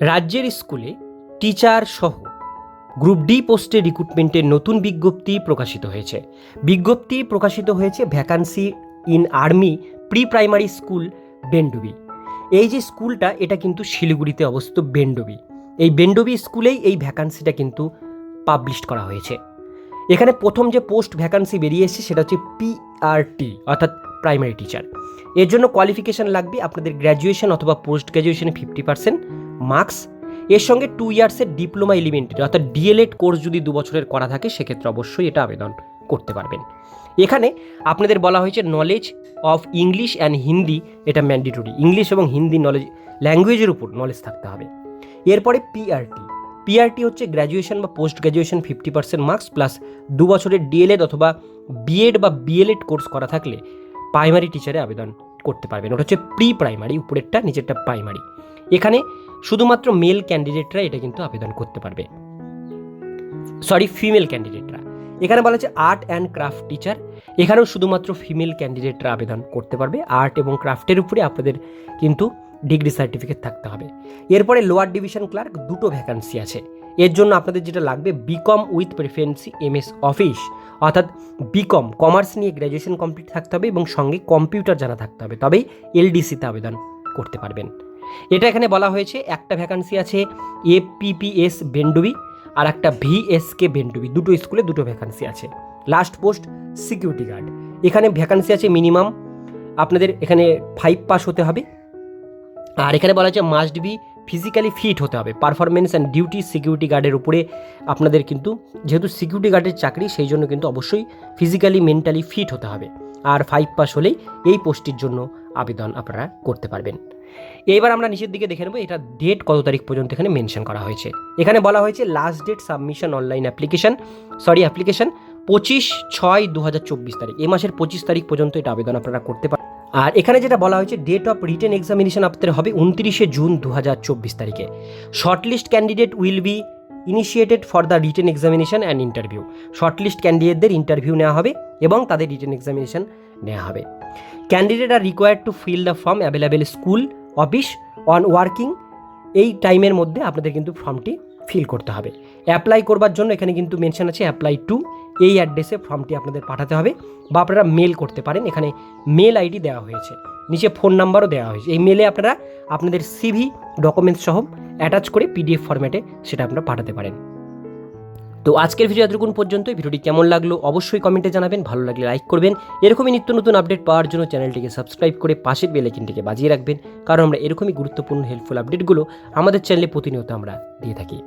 রাজ্যের স্কুলে টিচার সহ গ্রুপ ডি পোস্টে রিক্রুটমেন্টের নতুন বিজ্ঞপ্তি প্রকাশিত হয়েছে। বিজ্ঞপ্তি প্রকাশিত হয়েছে vacancy in army pre primary school Bengdubi. এই যে স্কুলটা, এটা কিন্তু শিলিগুড়িতে অবস্থিত বেন্ডবি। এই বেন্ডবি স্কুলেই এই ভ্যাকান্সিটা কিন্তু পাবলিশ করা হয়েছে। এখানে প্রথম যে পোস্ট ভ্যাকান্সি বেরিয়ে এসেছে, সেটা হচ্ছে পিআরটি অর্থাৎ প্রাইমারি টিচার। এর জন্য কোয়ালিফিকেশান লাগবে আপনাদের গ্র্যাজুয়েশন অথবা পোস্ট গ্র্যাজুয়েশনে ফিফটি পার্সেন্ট মার্কস, এর সঙ্গে টু ইয়ার্সের ডিপ্লোমা এলিমেন্টারি অর্থাৎ ডিএলএড কোর্স যদি দু বছরের করা থাকে, সেক্ষেত্রে অবশ্যই এটা আবেদন করতে পারবেন। এখানে আপনাদের বলা হয়েছে knowledge of English and Hindi এটা ম্যান্ডেটরি ইংলিশ এবং হিন্দি নলেজ ল্যাঙ্গুয়েজের উপর নলেজ থাকতে হবে। এরপরে পিআরটি পিআরটি হচ্ছে গ্র্যাজুয়েশন বা post graduation fifty percent marks plus দু বছরের ডিএলএড অথবা বিএড বা বিএলএড কোর্স করা থাকলে প্রাইমারি টিচারে আবেদন করতে পারবেন। ওটা হচ্ছে প্রি প্রাইমারি উপরেরটা, নিচেরটা প্রাইমারি এখানে শুধুমাত্র মেল ক্যান্ডিডেটরা এটা কিন্তু আবেদন করতে পারবে। সরি ফিমেল ক্যান্ডিডেটরা এখানে বলা হচ্ছে আর্ট অ্যান্ড ক্রাফট টিচার এখানেও শুধুমাত্র ফিমেল ক্যান্ডিডেটরা আবেদন করতে পারবে। আর্ট এবং ক্রাফটের উপরে আপনাদের কিন্তু ডিগ্রি সার্টিফিকেট থাকতে হবে। এরপরে লোয়ার ডিভিশন ক্লার্ক দুটো ভ্যাকান্সি আছে। এর জন্য আপনাদের যেটা লাগবে BCom with preference M S office অর্থাৎ বিকম কমার্স নিয়ে গ্র্যাজুয়েশন কমপ্লিট থাকতে হবে এবং সঙ্গে কম্পিউটার জানা থাকতে হবে, তবেই এলডিসিতে আবেদন করতে পারবেন। এটা এখানে বলা হয়েছে, একটা ভ্যাকান্সি আছে এপিপিএস বেন্ডুবি আর একটা ভিএসকে বেন্ডুবি দুটো স্কুলে দুটো ভ্যাকান্সি আছে। লাস্ট পোস্ট সিকিউরিটি গার্ড এখানে ভ্যাকান্সি আছে মিনিমাম আপনাদের এখানে ফাইভ পাস হতে হবে। আর এখানে বলা হচ্ছে মাস্ট বি ফিজিক্যালি ফিট হতে হবে। পারফরমেন্স অ্যান্ড ডিউটি সিকিউরিটি গার্ডের উপরে আপনাদের কিন্তু, যেহেতু সিকিউরিটি গার্ডের চাকরি, সেই জন্য কিন্তু অবশ্যই ফিজিক্যালি মেন্টালি ফিট হতে হবে। আর ফাইভ পাস হলেই এই পোস্টটির জন্য আবেদন আপনারা করতে পারবেন। এইবার আমরা নিচের দিকে দেখে নেব, এটা ডেট কত তারিখ পর্যন্ত এখানে মেনশন করা হয়েছে। এখানে বলা হয়েছে last date submission online application sorry application পঁচিশ ছয় দু তারিখ। এই মাসের পঁচিশ তারিখ পর্যন্ত এটা আবেদন আপনারা করতে পারেন আর এখানে যেটা বলা হয়েছে ডেট অফ রিটেন এক্সামিনেশন আপনাদের হবে উনত্রিশে জুন দু হাজার চব্বিশ তারিখে। Shortlist candidate will be initiated for the written examination and interview shortlist ক্যান্ডিডেটদের interview নেওয়া হবে এবং তাদের রিটেন এক্সামিনেশন নেওয়া হবে। Candidate are required to fill the form available school office on working এই টাইমের মধ্যে আপনাদের কিন্তু ফর্মটি ফিল করতে হবে। অ্যাপ্লাই করবার জন্য এখানে কিন্তু মেনশন আছে অ্যাপ্লাই টু এই অ্যাড্রেসে ফর্মটি আপনাদের পাঠাতে হবে বা আপনারা মেল করতে পারেন। এখানে মেল আইডি দেওয়া হয়েছে, নিচে ফোন নাম্বারও দেওয়া হয়েছে। এই মেলে আপনারা আপনাদের সিভি ডকুমেন্টস সহ অ্যাটাচ করে পিডিএফ ফরম্যাটে সেটা আপনারা পাঠাতে পারেন। তো আজকের ভিডিও এতটুকুন পর্যন্ত ভিডিওটি কেমন লাগল অবশ্যই কমেন্টে জানাবেন। ভালো লাগলে লাইক করবেন। এরকমই নিত্য নতুন আপডেট পাওয়ার জন্য চ্যানেলটিকে সাবস্ক্রাইব করে পাশের বেলাইকিনটিকে বাজিয়ে রাখবেন। কারণ আমরা এরকমই গুরুত্বপূর্ণ হেল্পফুল আপডেটগুলো আমাদের চ্যানেলে প্রতিনিয়ত আমরা দিয়ে থাকি।